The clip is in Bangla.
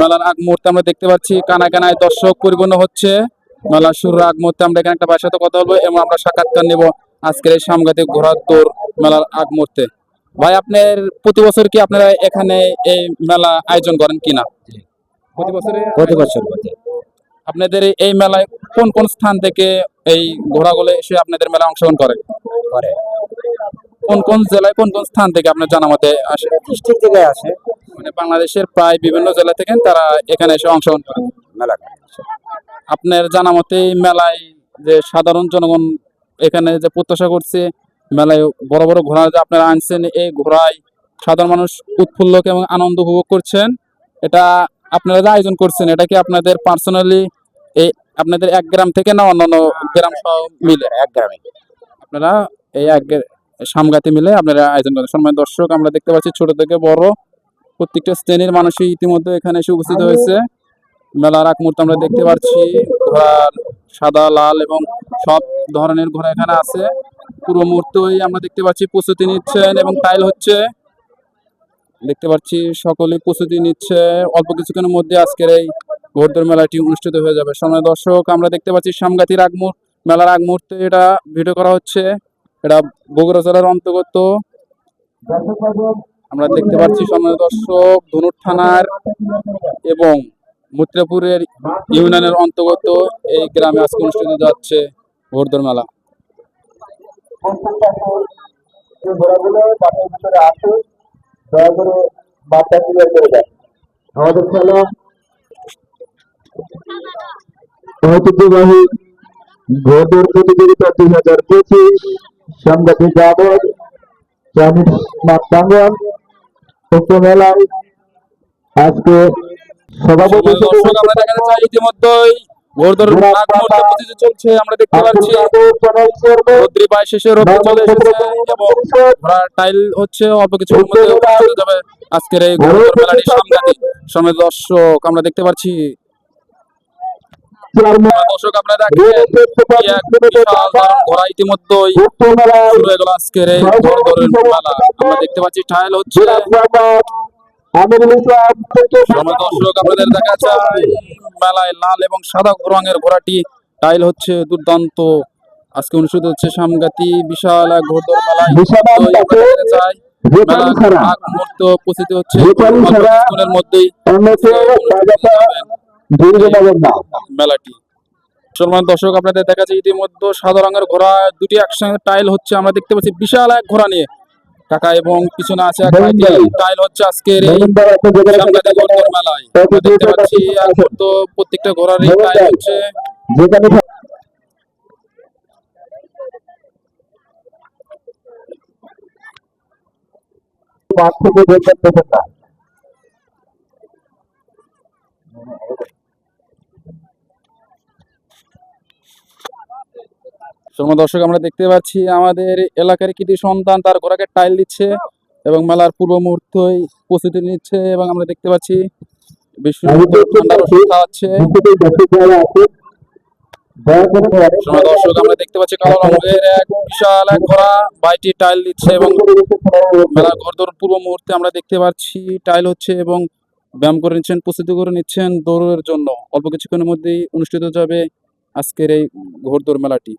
মেলার আগ মুহূর্তে আমরা দেখতে পাচ্ছি কানায় কানায় দর্শক পরিপূর্ণ হচ্ছে। মেলা শুরুর আগ মুহূর্তে আমরা এখানে একটা সাথে কথা বলব এবং আমরা সাক্ষাৎকার নেব আজকের এই সাংঘাতিক ঘোড়ার দৌড় মেলার আগ মুহূর্তে। ভাই আপনার প্রতি বছর কি আপনারা এখানে এই মেলা আয়োজন করেন কিনা? প্রতি বছরে প্রতি বছর। আপনাদের এই- এই মেলায় কোন কোন স্থান থেকে এই ঘোড়াগুলো এসে আপনাদের মেলায় অংশগ্রহণ করে? করে। কোন কোন জেলায় কোন কোন স্থান থেকে আপনার জানা মতে আসে ডিস্ট্রিক্ট থেকে আসে। মানে বাংলাদেশের প্রায় বিভিন্ন জেলা থেকে তারা এখানে এসে অংশগ্রহণ করে। মেলা। আপনার জানা মতে মেলায় যে সাধারণ জনগণ এখানে যে প্রত্যাশা করছে মেলায় বড় বড় ঘোড়া যে আপনারা আনছেন এই ঘোড়ায় সাধারণ মানুষ উৎফুল্ল এবং আনন্দ উপভোগ করছেন এটা আপনারা যে আয়োজন করছেন এটা কি আপনাদের পার্সোনালি এই আপনাদের এক গ্রাম থেকে না অন্যান্য গ্রাম সহ মিলে? এক গ্রামে। আপনারা এই এক সামগাতে মিলে আপনারা আয়োজন করেন। সম্মানিত দর্শক আমরা দেখতে পাচ্ছি ছোট থেকে বড় প্রত্যেকটা শ্রেণির মানুষই ইতিমধ্যে এখানে এসে উপস্থিত হয়েছে। মেলার আগ মুহূর্তে আমরা দেখতে পাচ্ছি ঘোড়ার সাদা লাল এবং সব ধরনের ঘোড়া এখানে আছে। পুরো মুহূর্তই আমরা দেখতে পাচ্ছি প্রস্তুতি নিচ্ছেন এবং টাইল হচ্ছে। দেখতে পাচ্ছি সকলে প্রস্তুতি নিচ্ছে। অল্প কিছুক্ষণের মধ্যে আজকের এই ঘোড়দৌড় মেলাটি অনুষ্ঠিত হয়ে যাবে। সময় দর্শক আমরা দেখতে পাচ্ছি সামগাতির আগ মুহূর্ত মেলার আগ মুহূর্তে এটা ভিডিও করা হচ্ছে। এটা বগুড়া জেলার অন্তর্গত। আমরা দেখতে পাচ্ছি সময় দর্শক, ধনুর থানার এবং মুত্রাপুরের ইউনিয়নের অন্তর্গত এই গ্রামে আজকে অনুষ্ঠিত যাচ্ছে ঘোড়দৌড় মেলা। আমাদের খেলা প্রতিযোগিতা দুই হাজার পঁচিশ উক্ত মেলায় আজকে সভাপতি আমরা ইতিমধ্যেই ঘোড়দৌড় আগ মুহূর্তে প্রস্তুতি চলছে আমরা দেখতে পাচ্ছি। রৌদ্রি পায় শেষে রোদ্র চলে এসেছে এবং টাইল হচ্ছে অল্প কিছুর মধ্যে অনুষ্ঠিত যাবে আজকের এই মেলাটি সামনে সময় দর্শক আমরা দেখতে পাচ্ছি দর্শক আপনারা দেখেন বিশাল ঘোড়া ইতিমধ্যেই শুরু হয়ে গেল আজকের এই ঘোড়দৌড়ের মেলা আমরা দেখতে পাচ্ছি টাইল হচ্ছে। দর্শক আপনাদের দেখা যায় মেলায় লাল এবং সাদা রঙের ঘোড়াটি টাইল হচ্ছে দুর্দান্ত। আজকে অনুষ্ঠিত হচ্ছে সামগাতি বিশাল এক মেলায়। চাই মেলার মুহূর্ত উপস্থিত হচ্ছে মধ্যেই। মেলাটি। সম্মান দর্শক আপনাদের দেখা যাচ্ছে ইতিমধ্যে সাদা রঙের ঘোড়া দুটি একসঙ্গে টাইল হচ্ছে আমরা দেখতে পাচ্ছি বিশাল এক ঘোড়া নিয়ে। কাকা এবং পিছনে আছে টাইল হচ্ছে আজকের মেলায়। দেখতে পাচ্ছি প্রত্যেকটা ঘোড়ার টাইল হচ্ছে। মাঠ থেকে না। সময় দর্শক আমরা দেখতে পাচ্ছি আমাদের এলাকার কৃতি সন্তান তার ঘোড়াকে টাইল দিচ্ছে এবং মেলার পূর্ব মুহূর্তই প্রস্তুতি নিচ্ছে এবং আমরা দেখতে পাচ্ছি দর্শক আমরা দেখতে পাচ্ছি কালো রঙের এক বিশাল এক ঘোড়া বাইটি টাইল দিচ্ছে এবং ঘরদৌড় পূর্ব মুহূর্তে আমরা দেখতে পাচ্ছি টাইল হচ্ছে এবং ব্যায়াম করে নিচ্ছেন প্রস্তুতি করে নিচ্ছেন দৌড়ের জন্য। অল্প কিছুক্ষণের মধ্যেই অনুষ্ঠিত যাবে আজকের এই ঘোড়দৌড় মেলাটি।